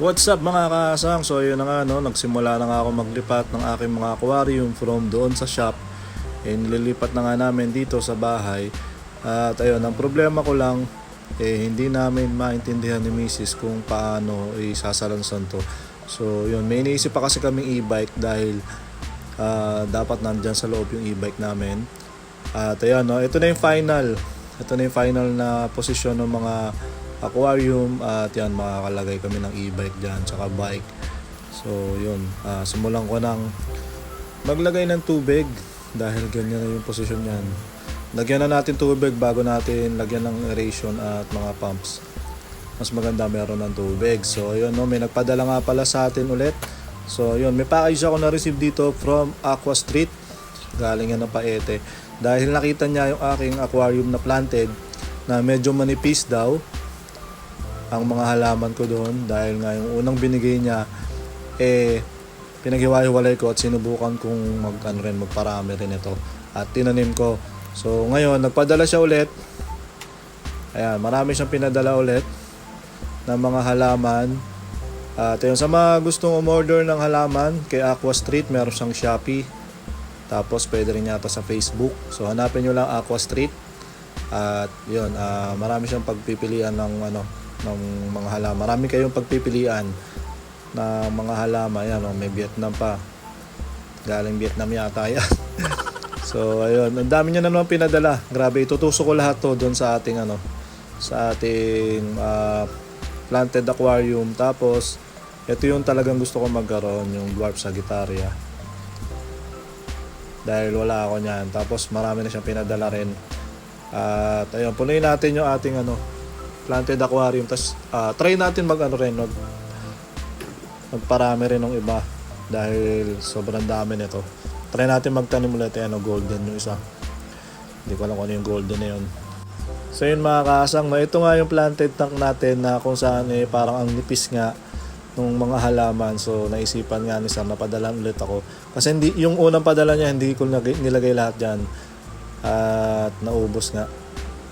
What's up mga kaasang? So yun na nga no, nagsimula na nga ako maglipat ng aking mga aquarium from doon sa shop. Eh nililipat na nga namin dito sa bahay. At ayun, ang problema ko lang eh hindi namin maintindihan ni Mrs. kung paano isasalansan to. So yun, may iniisip pa kasi kaming e-bike dahil ah, dapat nandyan sa loob yung e-bike namin. At ayun, no, ito na yung final. Ito na yung final na posisyon ng mga aquarium at yan makakalagay kami ng e-bike dyan tsaka bike. So yun ah, simulan ko ng maglagay ng tubig dahil ganyan na yung posisyon yan lagyan na natin tubig bago natin lagyan ng aeration at mga pumps. Mas maganda meron ng tubig. So yun no may nagpadala nga pala sa atin ulit. So yun may package ako na receive dito from Aqua Street. Galing yan ng Paete. Dahil nakita niya yung aking aquarium na planted na medyo manipis daw ang mga halaman ko doon dahil nga yung unang binigay niya eh pinaghiwa-hiwalay ko at sinubukan kong mag ano rin magparami rin ito. At tinanim ko. So ngayon nagpadala siya ulit. Ayan marami siyang pinadala ulit ng mga halaman. At yun sa mga gustong umorder ng halaman kay Aqua Street meron siyang Shopee. Tapos pwede rin yata sa Facebook. So hanapin nyo lang Aqua Street. At yun ah, marami siyang pagpipilian ng ano ng mga halaman. Marami kayong pagpipilian na mga halaman. Yan, oh, may Vietnam pa. Galing Vietnam yata yan. so, ayun. Ang dami niya na naman pinadala. Grabe, itutusok ko lahat to doon sa ating ano, sa ating ah, planted aquarium. Tapos, ito yung talagang gusto ko magkaroon, yung dwarf Sagittaria. Dahil wala ako niyan. Tapos, marami na siyang pinadala rin. At, ayun, punuin natin yung ating ano, planted aquarium tapos ah, try natin mag ano rin mag magparami rin ng iba dahil sobrang dami nito. Try natin magtanim ulit ano golden yung isa. Hindi ko alam kung ano yung golden na yun. So yun mga kasang no, ito nga yung planted tank natin na kung saan eh parang ang nipis nga nung mga halaman. So naisipan nga ni Sam na padalan ulit ako. Kasi hindi, yung unang padala niya hindi ko nilagay lahat dyan. At naubos nga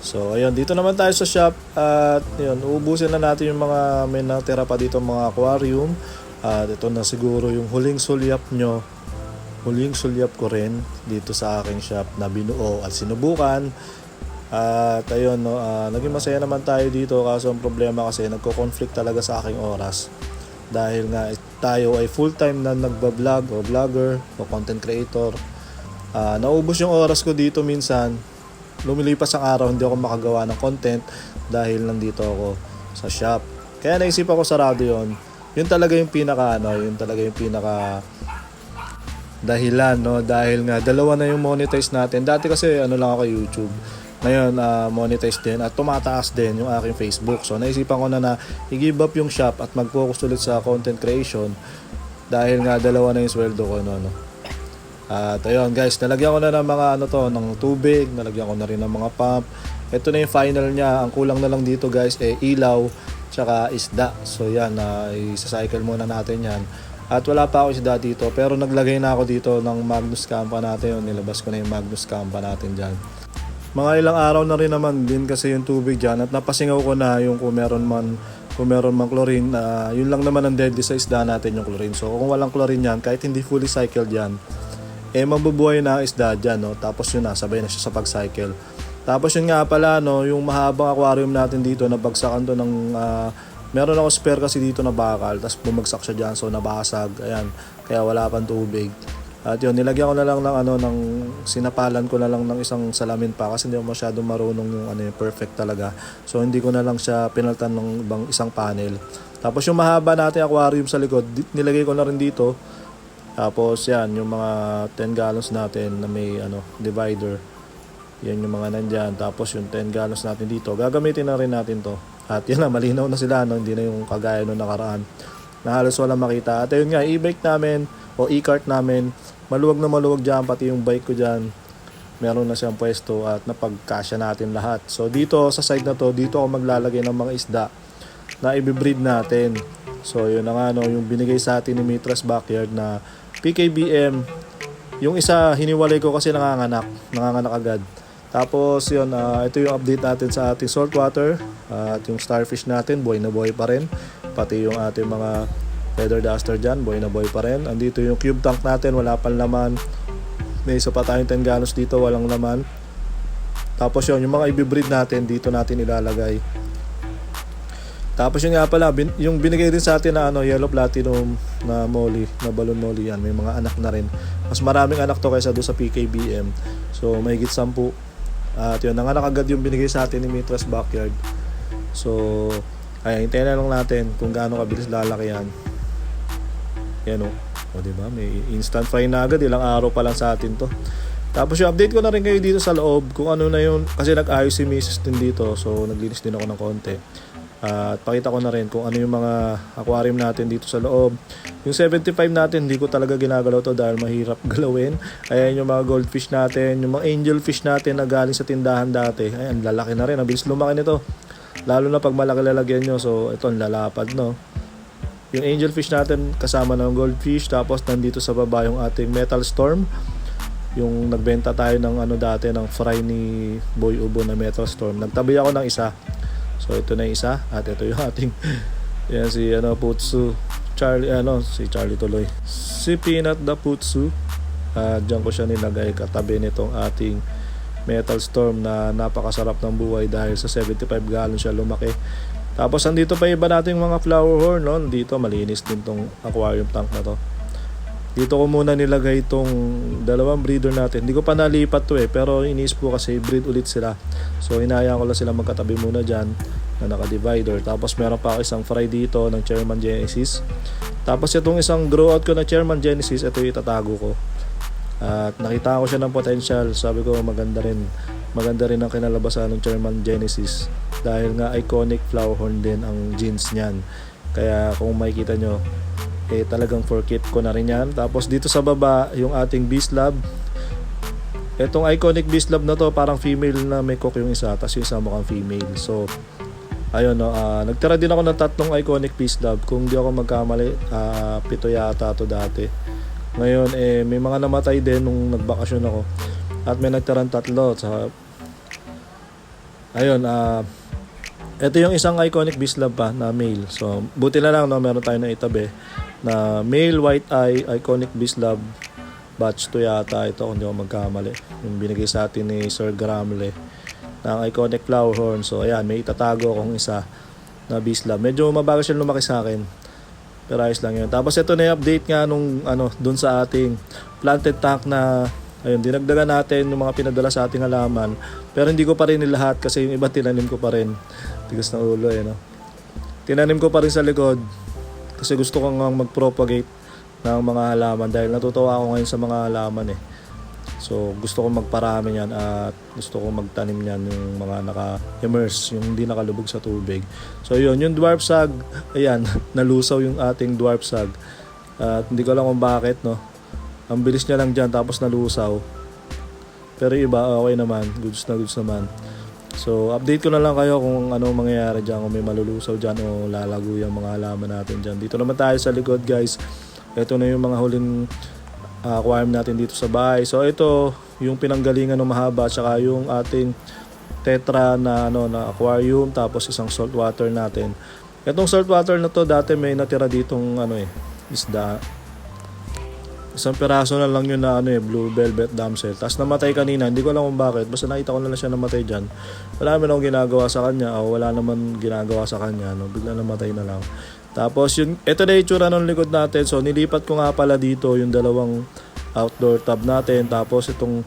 So, ayun, dito naman tayo sa shop at yun, uubusin na natin yung mga may natira pa dito mga aquarium. At ito na siguro yung huling sulyap nyo. Huling sulyap ko rin dito sa aking shop na binuo at sinubukan. At ayun, no, ah, naging masaya naman tayo dito kaso ang problema kasi nagko-conflict talaga sa aking oras. Dahil nga tayo ay full-time na nagbablog o vlogger o content creator. Ah, naubos yung oras ko dito minsan lumilipas ang araw hindi ako makagawa ng content dahil nandito ako sa shop. Kaya naisip ako sarado yon. Yun talaga yung pinaka ano, yun talaga yung pinaka dahilan no dahil nga dalawa na yung monetize natin. Dati kasi ano lang ako YouTube. Ngayon uh, monetize din at tumataas din yung aking Facebook. So naisipan ko na na i-give up yung shop at mag-focus ulit sa content creation dahil nga dalawa na yung sweldo ko no, no. At ayun guys, nalagyan ko na ng mga ano to, ng tubig, nalagyan ko na rin ng mga pump. Ito na yung final niya. Ang kulang na lang dito guys eh ilaw tsaka isda. So yan, uh, isa-cycle muna natin yan. At wala pa ako isda dito, pero naglagay na ako dito ng Magnus Campa natin. Yun, nilabas ko na yung Magnus Campa natin dyan. Mga ilang araw na rin naman din kasi yung tubig dyan at napasingaw ko na yung kung meron man kung meron mang chlorine, uh, yun lang naman ang deadly sa isda natin yung chlorine. So kung walang chlorine yan, kahit hindi fully cycled yan, eh mabubuhay na ang isda dyan, no? Tapos yun na, sabay na siya sa pag-cycle. Tapos yun nga pala, no, yung mahabang aquarium natin dito, nabagsakan to ng, ah, meron ako spare kasi dito na bakal, tapos bumagsak siya dyan, so nabasag, ayan, kaya wala pang tubig. At yun, nilagyan ko na lang ng ano, ng sinapalan ko na lang ng isang salamin pa kasi hindi ako masyadong marunong yung ano perfect talaga. So hindi ko na lang siya pinaltan ng ibang isang panel. Tapos yung mahaba natin aquarium sa likod, nilagay ko na rin dito tapos yan, yung mga 10 gallons natin na may ano, divider. Yan yung mga nandyan. Tapos yung 10 gallons natin dito, gagamitin na rin natin to. At yan na, malinaw na sila, no? hindi na yung kagaya nung nakaraan. Na halos wala makita. At yun nga, e-bike namin o e-cart namin, maluwag na maluwag dyan, pati yung bike ko dyan. Meron na siyang pwesto at napagkasya natin lahat. So dito sa side na to, dito ako maglalagay ng mga isda na i-breed natin. So yun na nga no, yung binigay sa atin ni Mitras Backyard na PKBM. Yung isa hiniwalay ko kasi nanganganak, nanganganak agad. Tapos yun, ah, ito yung update natin sa ating saltwater at yung starfish natin, buhay na buhay pa rin. pati yung ating mga feather duster dyan, boy na boy pa rin. Andito yung cube tank natin, wala pang laman. May isa pa tayong 10 gallons dito, walang laman. Tapos yun, yung mga ibibreed natin, dito natin ilalagay. Tapos yun nga pala, bin, yung binigay din sa atin na ano, yellow platinum na molly, na balloon molly yan. May mga anak na rin. Mas maraming anak to kaysa doon sa PKBM. So, may higit 10. At yun, nanganak agad yung binigay sa atin ni Mitras Backyard. So, ay hintayin na lang natin kung gaano kabilis lalaki yan. Yan o. O, di ba? May instant fry na agad. Ilang araw pa lang sa atin to. Tapos yung update ko na rin kayo dito sa loob kung ano na yun. Kasi nag-ayos si Mrs. din dito. So, naglinis din ako ng konti. At pakita ko na rin kung ano yung mga aquarium natin dito sa loob. Yung 75 natin, hindi ko talaga ginagalaw to dahil mahirap galawin. Ayan yung mga goldfish natin, yung mga angelfish natin na galing sa tindahan dati. Ayan, lalaki na rin. Ang bilis lumaki nito. Lalo na pag malaki lalagyan nyo. So, ito, lalapad, no? Yung angelfish natin kasama ng goldfish. Tapos, nandito sa baba yung ating metal storm. Yung nagbenta tayo ng ano dati, ng fry ni Boy Ubo na metal storm. Nagtabi ako ng isa. So ito na isa. At ito yung ating yan si ano Putsu. Charlie ano si Charlie tuloy. Si Peanut the Putsu. Uh, diyan ko siya nilagay katabi nitong ating Metal Storm na napakasarap ng buhay dahil sa 75 gallon siya lumaki. Tapos andito pa iba nating mga flower horn no? dito malinis din tong aquarium tank na to dito ko muna nilagay itong dalawang breeder natin. Hindi ko pa nalipat to eh, pero iniisip ko kasi breed ulit sila. So hinayaan ko lang sila magkatabi muna dyan na naka-divider. Tapos meron pa ako isang fry dito ng Chairman Genesis. Tapos itong isang grow out ko na Chairman Genesis, ito yung itatago ko. At nakita ko siya ng potential. Sabi ko maganda rin. Maganda rin ang kinalabasan ng Chairman Genesis. Dahil nga iconic flower horn din ang jeans niyan. Kaya kung makikita nyo, eh talagang for keep ko na rin yan. Tapos dito sa baba, yung ating Beast Lab. Itong iconic Beast Lab na to, parang female na may cook yung isa, tapos yung isa mukhang female. So, ayun no, ah, nagtira din ako ng tatlong iconic Beast Lab. Kung di ako magkamali, ah, pito yata to dati. Ngayon, eh, may mga namatay din nung nagbakasyon ako. At may nagtirang tatlo. Sa, ayun, ah, ito yung isang iconic Beast Lab pa na male. So, buti na lang no, meron tayo na itabi na male white eye iconic Beast Lab batch to yata ito kung di ako magkamali. Yung binigay sa atin ni Sir Gramle ng iconic flower horn. So, ayan, may itatago akong isa na Beast Lab. Medyo mabagal siya lumaki sa akin. Pero ayos lang yun. Tapos ito na update nga nung ano, dun sa ating planted tank na ayun, dinagdagan natin yung mga pinadala sa ating halaman. Pero hindi ko pa rin lahat kasi yung iba tinanim ko pa rin. Tigas na ulo eh, no? Tinanim ko pa rin sa likod kasi gusto ko nga mag-propagate ng mga halaman dahil natutuwa ako ngayon sa mga halaman eh. So gusto ko magparami yan at gusto ko magtanim yan yung mga naka-immerse, yung hindi nakalubog sa tubig. So yun, yung dwarf sag, ayan, nalusaw yung ating dwarf sag. At hindi ko alam kung bakit, no. Ang bilis niya lang dyan tapos nalusaw. Pero iba, okay naman. Goods na goods naman. So, update ko na lang kayo kung ano mangyayari dyan, kung may malulusaw dyan o lalago yung mga halaman natin dyan. Dito naman tayo sa likod, guys. Ito na yung mga huling uh, aquarium natin dito sa bahay. So, ito yung pinanggalingan ng mahaba, tsaka yung ating tetra na ano na aquarium tapos isang salt water natin. Itong salt water na to dati may natira ditong ano eh isda. Isang piraso na lang yun na ano eh blue velvet damsel. Tapos namatay kanina, hindi ko alam kung bakit. Basta nakita ko na lang siya namatay diyan. Wala naman akong ginagawa sa kanya o wala naman ginagawa sa kanya no. Bigla namatay na lang. Tapos yun, ito na yung itsura ng likod natin. So nilipat ko nga pala dito yung dalawang outdoor tub natin. Tapos itong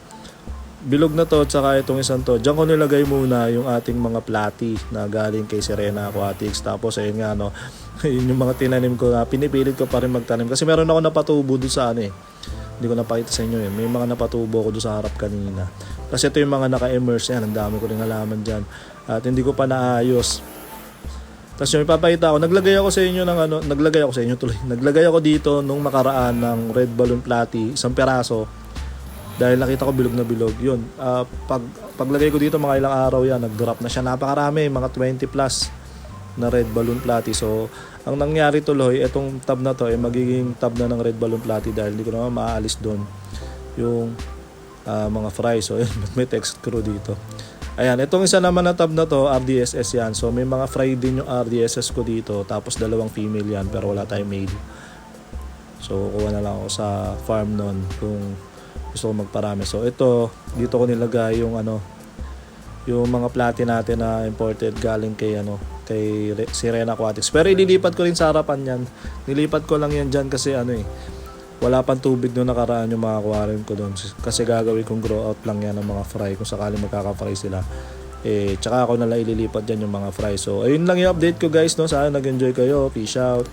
bilog na to at saka itong isang to. Diyan ko nilagay muna yung ating mga platy na galing kay Serena Aquatics. Tapos ayun nga no, yun yung mga tinanim ko na pinipilit ko pa rin magtanim. Kasi meron ako napatubo doon sa ano eh. Hindi ko napakita sa inyo eh. May mga napatubo ko doon sa harap kanina. Kasi ito yung mga naka-immerse yan. Ang dami ko rin halaman dyan. At hindi ko pa naayos. Tapos yung ipapakita ko, naglagay ako sa inyo ng ano, naglagay ako sa inyo tuloy. Naglagay ako dito nung makaraan ng red balloon platy, isang peraso. Dahil nakita ko bilog na bilog. Yun, uh, pag, paglagay ko dito mga ilang araw yan, nag-drop na siya. Napakarami, mga 20 plus na red balloon platy. So, ang nangyari tuloy, itong tab na to ay magiging tab na ng red balloon platy dahil hindi ko naman maaalis doon yung uh, mga fries. So, yun, may text crew dito. Ayan, itong isa naman na tab na to, RDSS yan. So may mga fry din yung RDSS ko dito. Tapos dalawang female yan, pero wala tayong male. So kuha na lang ako sa farm nun kung gusto ko magparami. So ito, dito ko nilagay yung ano, yung mga plati natin na imported galing kay ano, kay Re- Sirena Aquatics. Pero ililipat ko rin sa harapan yan. Nilipat ko lang yan dyan kasi ano eh, wala pang tubig doon nakaraan yung mga aquarium ko doon. Kasi gagawin kong grow out lang yan ng mga fry kung sakaling magkaka-fry sila. Eh, tsaka ako nalang ililipat dyan yung mga fry. So, ayun lang yung update ko guys, no? Sana nag-enjoy kayo. Peace out.